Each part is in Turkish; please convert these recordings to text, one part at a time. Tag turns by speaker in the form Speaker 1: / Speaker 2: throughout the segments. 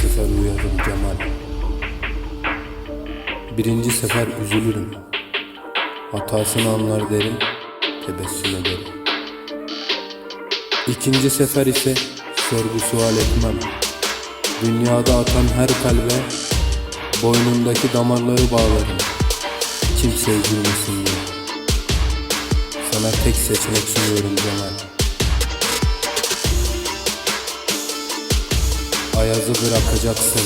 Speaker 1: sefer uyarım Cemal. Birinci sefer üzülürüm. Hatasını anlar derim Tebessüm ederim. İkinci sefer ise sorgu sual etmem. Dünyada atan her kalbe Boynundaki damarları bağlarım. Kimse üzülmesin diye. Sana tek seçenek sunuyorum Cemal Ayazı bırakacaksın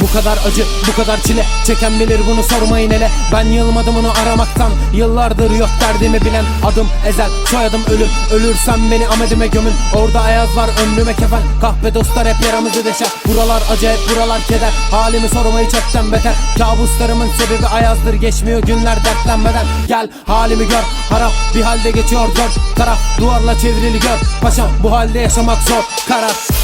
Speaker 2: Bu kadar acı, bu kadar çile. Çeken bilir bunu sormayın hele. Ben yılmadım onu aramaktan Yıllardır yok derdimi bilen Adım Ezel, soyadım ölüm Ölürsem beni amedime gömün. Orada ayaz var ömrüme kefen. Kahpe dostlar hep yaramızı deşer. Buralar acı hep buralar keder. Halimi sormayı çoktan beter. Kabuslarımın sebebi ayazdır. Geçmiyor günler dertlenmeden. Gel halimi gör. Harap bir halde geçiyor dört taraf. Duvarla çevrili gör. Paşam bu halde yaşamak zor. Karar